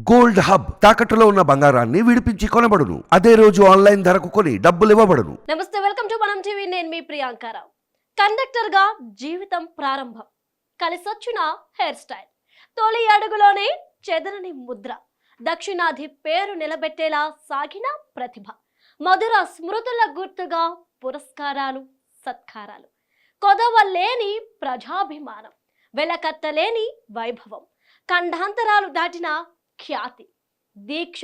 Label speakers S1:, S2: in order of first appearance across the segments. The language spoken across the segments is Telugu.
S1: గోల్డ్ హబ్ తాకట్టులో ఉన్న బంగారాన్ని విడిపించి కొనబడును. అదే రోజు ఆన్లైన్ ధరకు కొని డబ్బులు ఇవ్వబడును.
S2: నమస్తే వెల్కమ్ టు మనం టీవీ. నేను మీ ప్రియాంకారావు కండక్టర్గా జీవితం ప్రారంభం. కలిసొచ్చిన హెయిర్ స్టైల్. తొలి అడుగులోనే చెదరని ముద్ర. దక్షిణాది పేరు నిలబెట్టేలా సాగిన ప్రతిభ. మధుర స్మృతుల గుర్తుగా పురస్కారాలు సత్కారాలు. కొదవలేని ప్రజాభిమానం. వెలకత్తలేని వైభవం. ఖండాంతరాలు దాటిన ఖ్యాతి దీక్ష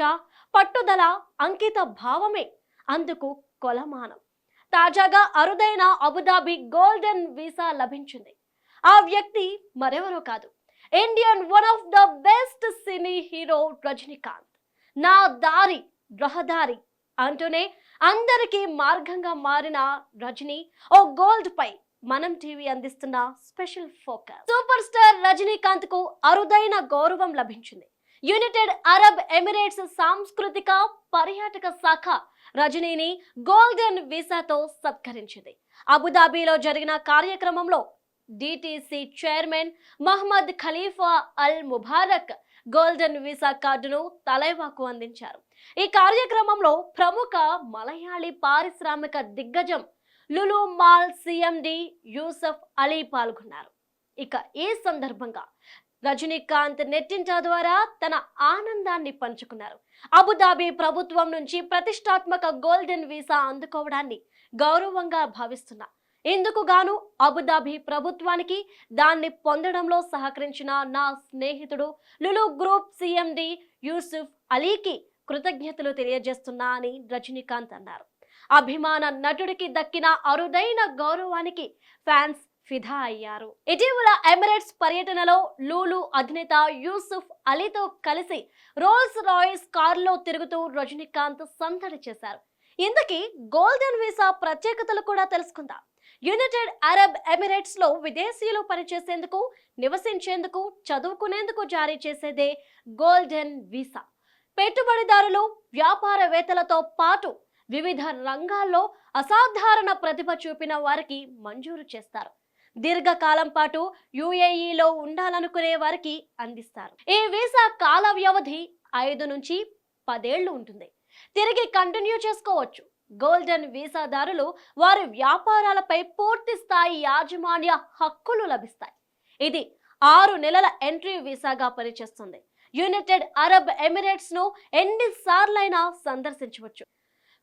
S2: పట్టుదల అంకిత భావమే అందుకు కొలమానం. తాజాగా అరుదైన అబుదాబి గోల్డెన్ వీసా లభించింది. ఆ వ్యక్తి మరెవరో కాదు. Indian one of the best cine hero Rajinikanth. నా దారి రహదారి అంటూనే అందరికీ మార్గంగా మారిన రజనీ ఓ గోల్డ్ పై మనం టీవీ అందిస్తున్న స్పెషల్ ఫోకస్. సూపర్ స్టార్ రజనీకాంత్కు అరుదైన గౌరవం లభించింది. యునైటెడ్ అరబ్ ఎమిరేట్స్ సాంస్కృతిక పర్యాటక శాఖ రజనీని గోల్డెన్ వీసాతో సత్కరించింది. అబుదాబిలో జరిగిన కార్యక్రమంలో DTC chairman Mohammed Khalifa Al Mubarak golden visa కార్డును తలైవాకు అందించారు. ఈ కార్యక్రమంలో ప్రముఖ మలయాళీ పారిశ్రామిక దిగ్గజం లులు మాల్ సిఎండి యూసఫ్ అలీ పాల్గొన్నారు. ఇక ఈ సందర్భంగా రజనీకాంత్ నెట్టింట ద్వారా తన ఆనందాన్ని పంచుకున్నారు. అబుదాబి ప్రభుత్వం నుంచి ప్రతిష్టాత్మక గోల్డెన్ వీసా అందుకోవడాన్ని గౌరవంగా భావిస్తున్నా. ఇందుకు గాను అబుదాబి ప్రభుత్వానికి దాన్ని పొందడంలో సహకరించిన నా స్నేహితుడు లులు గ్రూప్ సిఎండి యూసుఫ్ అలీకి కృతజ్ఞతలు తెలియజేస్తున్నా అని రజనీకాంత్ అన్నారు. అభిమాన నటుడికి దక్కిన అరుదైన గౌరవానికి ఫ్యాన్స్ ఫిదా అయ్యారు. ఇటీవల ఎమిరేట్స్ పర్యటనలో లూలు అధినేత యూసుఫ్ అలీతో కలిసి రోల్స్ రాయిస్ కారులో తిరుగుతూ రజనీకాంత్ సందడి చేశారు. ఇందుకే గోల్డెన్ వీసా ప్రత్యేకతలు కూడా తెలుసుకుందాం. యునైటెడ్ అరబ్ ఎమిరేట్స్లో విదేశీయులు పనిచేసేందుకు నివసించేందుకు చదువుకునేందుకు జారీ చేసేదే గోల్డెన్ వీసా. పెట్టుబడిదారులు వ్యాపారవేత్తలతో పాటు వివిధ రంగాల్లో అసాధారణ ప్రతిభ చూపిన వారికి మంజూరు చేస్తారు. దీర్ఘకాలం పాటు యుఏఈలో ఉండాలనుకునే వారికి అందిస్తారు. ఈ వీసా కాల వ్యవధి ఐదు నుంచి పదేళ్ళు ఉంటుంది. తిరిగి కంటిన్యూ చేసుకోవచ్చు. గోల్డెన్ వీసాదారులు వారి వ్యాపారాలపై పూర్తి స్థాయి యాజమాన్య హక్కులు లభిస్తాయి. ఇది ఆరు నెలల ఎంట్రీ వీసాగా పనిచేస్తుంది. యునైటెడ్ అరబ్ ఎమిరేట్స్ను ఎన్నిసార్లైనా సందర్శించవచ్చు.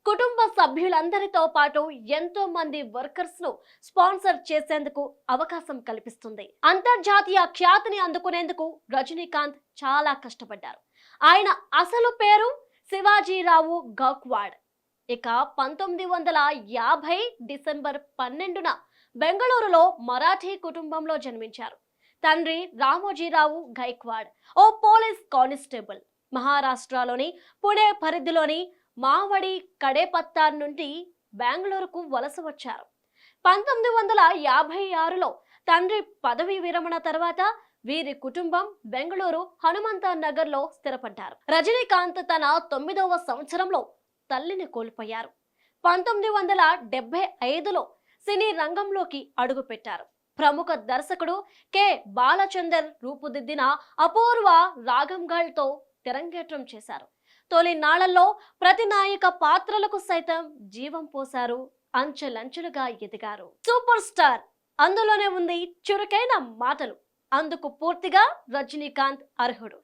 S2: కుటుంబ సభ్యులందరితో పాటు ఎంతో మంది వర్కర్స్ను స్పాన్సర్ చేసేందుకు అవకాశం కల్పిస్తుంది. అంతర్జాతీయ ఖ్యాతిని అందుకునేందుకు రజనీకాంత్ చాలా కష్టపడ్డారు. ఆయన అసలు పేరు శివాజీరావు గక్వాడ్. ఇక పంతొమ్మిది వందల యాభై డిసెంబర్ పన్నెండున బెంగళూరులో మరాఠీ కుటుంబంలో జన్మించారు. తండ్రి రామోజీరావు గైక్వాడ్ ఓ పోలీస్ కానిస్టేబుల్. మహారాష్ట్రలోని పుణే పరిధిలోని మావడి కడేపత్తార్ నుండి బెంగళూరుకు వలస వచ్చారు. పంతొమ్మిది వందల యాభై ఆరులో తండ్రి పదవీ విరమణ తర్వాత వీరి కుటుంబం బెంగళూరు హనుమంత నగర్లో స్థిరపడ్డారు. రజనీకాంత్ తన తొమ్మిదవ సంవత్సరంలో తల్లిని కోల్పోయారు. పంతొమ్మిది వందల డెబ్బై ఐదులో సినీ రంగంలోకి అడుగుపెట్టారు. ప్రముఖ దర్శకుడు కె. బాలచందర్ రూపుదిద్దిన అపూర్వ రాగంగాళ్తో తెరంగేట్రం చేశారు. తొలి నాళ్ళలో ప్రతి నాయక పాత్రలకు సైతం జీవం పోశారు. అంచెలంచెలుగా ఎదిగారు. Superstar! అందులోనే ఉంది చురుకైన మాటలు. అందుకు పూర్తిగా రజనీకాంత్ అర్హుడు.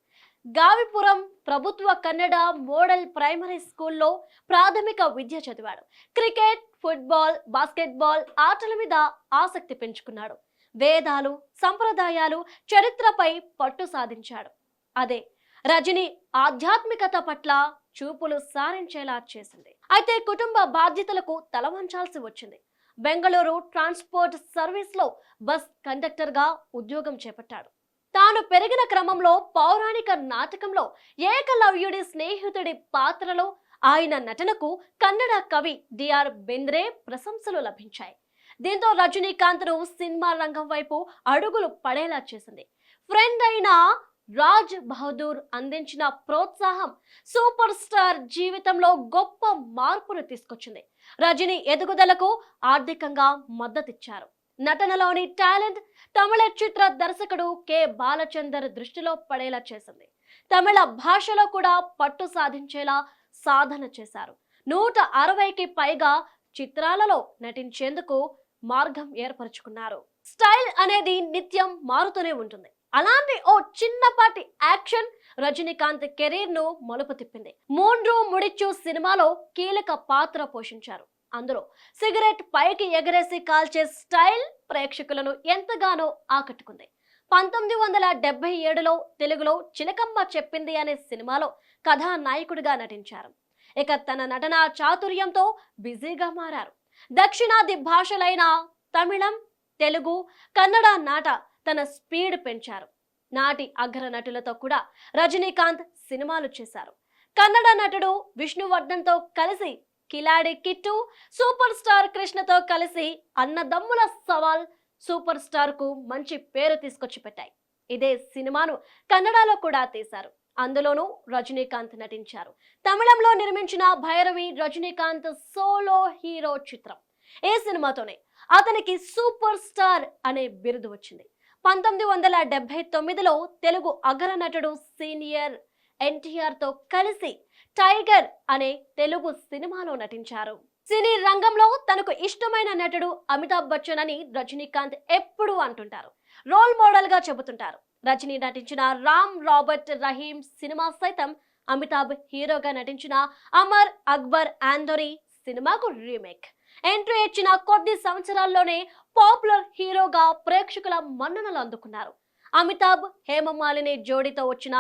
S2: గావిపురం ప్రభుత్వ కన్నడ మోడల్ ప్రైమరీ స్కూల్లో ప్రాథమిక విద్య చదివాడు. క్రికెట్ ఫుట్బాల్ బాస్కెట్బాల్ ఆటల మీద ఆసక్తి పెంచుకున్నాడు. వేదాలు సంప్రదాయాలు చరిత్రపై పట్టు సాధించాడు. అదే రజని ఆధ్యాత్మికత పట్ల చూపులు సారించేలా చేసింది. అయితే కుటుంబ బాధ్యతలకు తల వంచాల్సి వచ్చింది. బెంగళూరు ట్రాన్స్పోర్ట్ సర్వీస్లో బస్ కండక్టర్గా ఉద్యోగం చేపట్టాడు. తాను పెరిగిన క్రమంలో పౌరాణిక నాటకంలో ఏకలవ్యుడి స్నేహితుడి పాత్రలో ఆయన నటనకు కన్నడ కవి డిఆర్ బెంద్రే ప్రశంసలు లభించాయి. దీంతో రజనీకాంత్ను సినిమా రంగం వైపు అడుగులు పడేలా చేసింది. ఫ్రెండ్ అయిన రాజ్ బహదూర్ అందించిన ప్రోత్సాహం సూపర్ స్టార్ జీవితంలో గొప్ప మార్పును తీసుకొచ్చింది. రజని ఎదుగుదలకు ఆర్థికంగా మద్దతిచ్చారు. నటనలోని టాలెంట్ తమిళ చిత్ర దర్శకుడు కె. బాలచందర్ దృష్టిలో పడేలా చేసింది. తమిళ భాషలో కూడా పట్టు సాధించేలా సాధన చేశారు. నూట అరవైకి పైగా చిత్రాలలో నటించేందుకు మార్గం ఏర్పరచుకున్నారు. స్టైల్ అనేది నిత్యం మారుతూనే ఉంటుంది. అలాంటి ఓ చిన్నపాటి యాక్షన్ రజనీకాంత్ కెరీర్ను మలుపు తిప్పింది. మూండ్రు ముడిచ్చు సినిమాలో కీలక పాత్ర పోషించారు. అందులో సిగరెట్ పైకి ఎగరేసి కాల్చే స్టైల్ ప్రేక్షకులను ఎంతగానో ఆకట్టుకుంది. పంతొమ్మిది వందల డెబ్బై ఏడులో తెలుగులో చిలకమ్మ చెప్పింది అనే సినిమాలో కథానాయకుడిగా నటించారు. ఇక తన నటన చాతుర్యంతో బిజీగా మారారు. దక్షిణాది భాషలైన తమిళం తెలుగు కన్నడ నాట తన స్పీడ్ పెంచారు. నాటి అగ్ర నటులతో కూడా రజనీకాంత్ సినిమాలు చేశారు. కన్నడ నటుడు విష్ణువర్ధన్తో కలిసి కిలాడి కిట్టు సూపర్ స్టార్ కృష్ణతో కలిసి అన్నదమ్ముల సవాల్ సూపర్ స్టార్కు మంచి పేరు తీసుకొచ్చి పెట్టాయి ఇదే సినిమాను కన్నడలో కూడా తీశారు. అందులోనూ రజనీకాంత్ నటించారు. తమిళంలో నిర్మించిన భైరవి రజనీకాంత్ సోలో హీరో చిత్రం. ఏ సినిమాతోనే అతనికి సూపర్ స్టార్ అనే బిరుదు వచ్చింది. పంతొమ్మిది వందల డెబ్బై తొమ్మిదిలో తెలుగు అగ్ర నటుడు సీనియర్ ఎన్టీఆర్తో కలిసి టైగర్ అనే తెలుగు సినిమాలో నటించారు. సినీ రంగంలో తనకు ఇష్టమైన నటుడు అమితాబ్ బచ్చన్ అని రజనీకాంత్ ఎప్పుడూ అంటుంటారు. రోల్ మోడల్గా చెబుతుంటారు. రజనీ నటించిన రామ్ రాబర్ట్ రహీం సినిమా సైతం అమితాబ్ హీరోగా నటించిన అమర్ అక్బర్ ఆందోరీ సినిమాకు రీమేక్. ఎంట్రీ ఇచ్చిన కొద్ది సంవత్సరాల్లోనే పాపులర్ హీరోగా ప్రేక్షకుల మన్ననలు అందుకున్నారు. అమితాబ్ హేమమాలిని జోడీతో వచ్చిన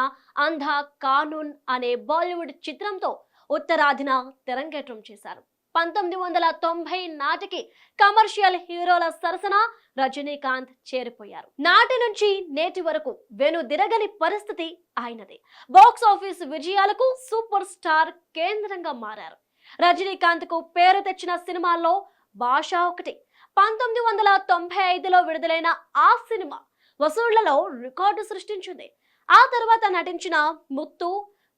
S2: అంధా కానూన్ అనే బాలీవుడ్ చిత్రంతో ఉత్తరాధిన తెరంగేట్రం చేశారు. పంతొమ్మిది వందల తొంభై నాటికి కమర్షియల్ హీరోల సరసన రజనీకాంత్ చేరిపోయారు. నాటి నుంచి నేటి వరకు వెను దిరగని పరిస్థితి ఆయనది. బాక్స్ ఆఫీస్ విజయాలకు సూపర్ స్టార్ కేంద్రంగా మారారు. రజనీకాంత్కు పేరు తెచ్చిన సినిమాల్లో భాష ఒకటి. పంతొమ్మిది వందల తొంభై ఐదులో విడుదలైన ఆ సినిమా వసూళ్ళలో రికార్డు సృష్టించింది. ఆ తర్వాత నటించిన ముత్తు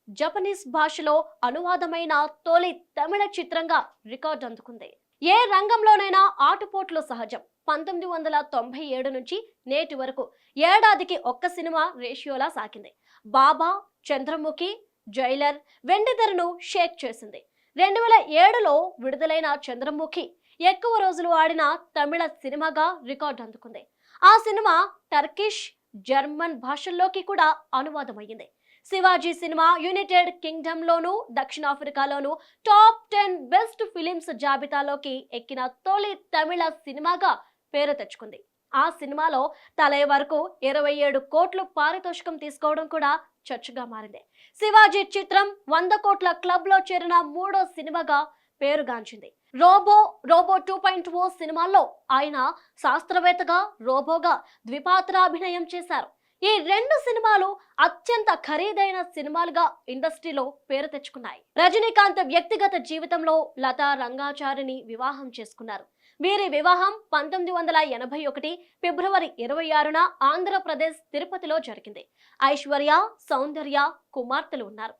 S2: జపనీస్ భాషలో అనువాదమైన తొలి తమిళ చిత్రంగా రికార్డు అందుకుంది. ఏ రంగంలోనైనా ఆటుపోట్లు సహజం. పంతొమ్మిది వందల తొంభై ఏడు నుంచి నేటి వరకు ఏడాదికి ఒక్క సినిమా రేషియోలా సాగింది. బాబా చంద్రముఖి జైలర్ వెండితెరను షేక్ చేసింది. రెండు వేల ఏడులో విడుదలైన చంద్రముఖి ఎక్కువ రోజులు ఆడిన తమిళ సినిమాగా రికార్డు అందుకుంది. ఆ సినిమా టర్కిష్ జర్మన్ భాషల్లోకి కూడా అనువాదమయ్యింది. శివాజీ సినిమా యునైటెడ్ కింగ్డమ్ లోను దక్షిణాఫ్రికాలోను టాప్ టెన్ బెస్ట్ ఫిలిమ్స్ జాబితాలోకి ఎక్కిన తొలి తమిళ సినిమాగా పేరు తెచ్చుకుంది. ఆ సినిమాలో తలయ వరకు ఇరవై ఏడు కోట్లు పారితోషికం తీసుకోవడం కూడా చర్చగా మారింది. శివాజీ చిత్రం వంద కోట్ల క్లబ్లో చేరిన మూడో సినిమాగా పేరుగాంచింది. Robo Robo two point O సినిమాల్లో ఆయన శాస్త్రవేత్తగా రోబోగా ద్విపాత్రాభినయం చేశారు. ఈ రెండు సినిమాలు అత్యంత ఖరీదైన సినిమాలుగా ఇండస్ట్రీలో పేరు తెచ్చుకున్నాయి. రజనీకాంత్ వ్యక్తిగత జీవితంలో లతా రంగాచారిని వివాహం చేసుకున్నారు. వీరి వివాహం పంతొమ్మిది వందల ఎనభై ఒకటి ఫిబ్రవరి ఇరవై ఆరున ఆంధ్రప్రదేశ్ తిరుపతిలో జరిగింది. ఐశ్వర్య సౌందర్య కుమార్తెలు ఉన్నారు.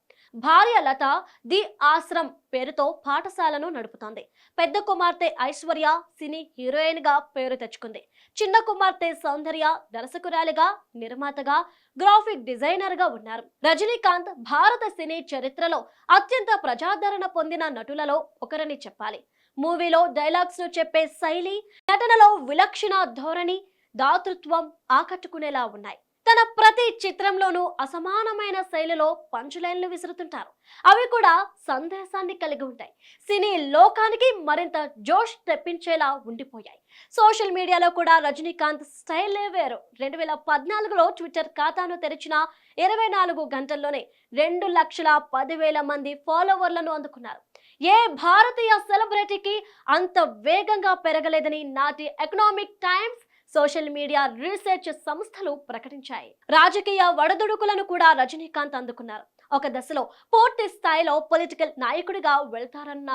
S2: భార్య లత ది ఆశ్రమ్ పేరుతో పాఠశాలను నడుపుతోంది. పెద్ద కుమార్తె ఐశ్వర్య సినీ హీరోయిన్గా పేరు తెచ్చుకుంది. చిన్న కుమార్తె సౌందర్య దర్శకురాలిగా నిర్మాతగా గ్రాఫిక్ డిజైనర్గా ఉన్నారు. రజనీకాంత్ భారత సినీ చరిత్రలో అత్యంత ప్రజాదరణ పొందిన నటులలో ఒకరని చెప్పాలి. మూవీలో డైలాగ్స్ను చెప్పే శైలి నటనలో విలక్షణ ధోరణి దాతృత్వం ఆకట్టుకునేలా ఉన్నాయి. తన ప్రతి చిత్రంలోనూ అసమానమైన శైలిలో పంచులైన్లు విసురుతుంటారు. అవి కూడా సందేశాన్ని కలిగి ఉంటాయి. సినీ లోకానికి మరింత జోష్ తెప్పించేలా ఉండిపోయాయి. సోషల్ మీడియాలో కూడా రజనీకాంత్ స్టైలే వేరు. రెండు వేల పద్నాలుగులో ట్విట్టర్ ఖాతాను తెరిచిన ఇరవై నాలుగు గంటల్లోనే రెండు లక్షల పదివేల మంది ఫాలోవర్లను అందుకున్నారు. ఏ భారతీయ సెలబ్రిటీకి అంత వేగంగా పెరగలేదని నాటి Economic Times social media research సంస్థలు ప్రకటించాయి. రాజకీయ వడదుడుకులను కూడా రజనీకాంత్ అందుకున్నారు. ఒక దశలో పూర్తి స్థాయిలో పొలిటికల్ నాయకుడిగా వెళ్తారన్న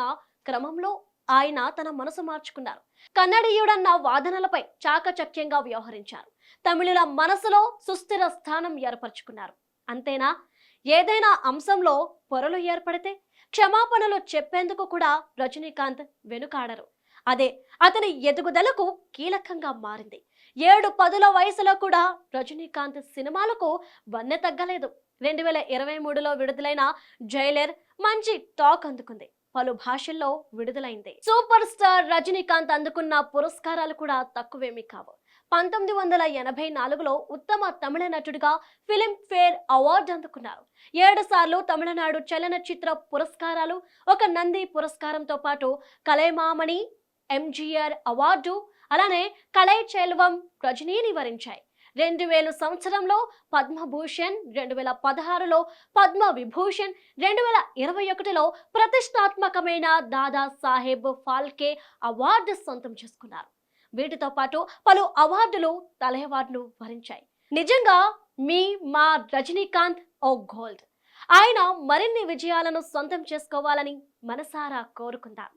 S2: క్రమంలో ఆయన తన మనసు మార్చుకున్నారు. కన్నడీయుడన్న వాదనలపై చాకచక్యంగా వ్యవహరించారు. తమిళుల మనసులో సుస్థిర స్థానం ఏర్పరచుకున్నారు. అంతేనా? ఏదైనా అంశంలో పొరలు ఏర్పడితే క్షమాపణలు చెప్పేందుకు కూడా రజనీకాంత్ వెనుకాడరు. అదే అతని ఎదుగుదలకు కీలకంగా మారింది. ఏడు పదుల వయసులో కూడా రజనీకాంత్ సినిమాలకు వన్నె తగ్గలేదు. రెండు వేల ఇరవై మూడులో విడుదలైన జైలర్ మంచి టాక్ అందుకుంది. పలు భాషల్లో విడుదలైంది. సూపర్ స్టార్ రజనీకాంత్ అందుకున్న పురస్కారాలు కూడా తక్కువేమీ కావు. పంతొమ్మిది వందల ఎనభై నాలుగులో ఉత్తమ తమిళ నటుడిగా ఫిలిం ఫేర్ అవార్డు అందుకున్నారు. ఏడు సార్లు తమిళనాడు చలనచిత్ర పురస్కారాలు ఒక నంది పురస్కారంతో పాటు కలైమామణి ఎంజీఆర్ అవార్డు అలానే కలై చెల్వం రజనీని వరించాయి. రెండు వేల సంవత్సరంలో పద్మభూషణ్ రెండు వేల పదహారులో పద్మ విభూషణ్ రెండు వేల ఇరవై ఒకటిలో ప్రతిష్టాత్మకమైన దాదా సాహెబ్ ఫాల్కే అవార్డు సొంతం చేసుకున్నారు. వీటితో పాటు పలు అవార్డులు తల అవార్డులు వరించాయి. నిజంగా మీ మా రజనీకాంత్ ఓ గోల్డ్. ఆయన మరిన్ని విజయాలను సొంతం చేసుకోవాలని మనసారా కోరుకుందాం.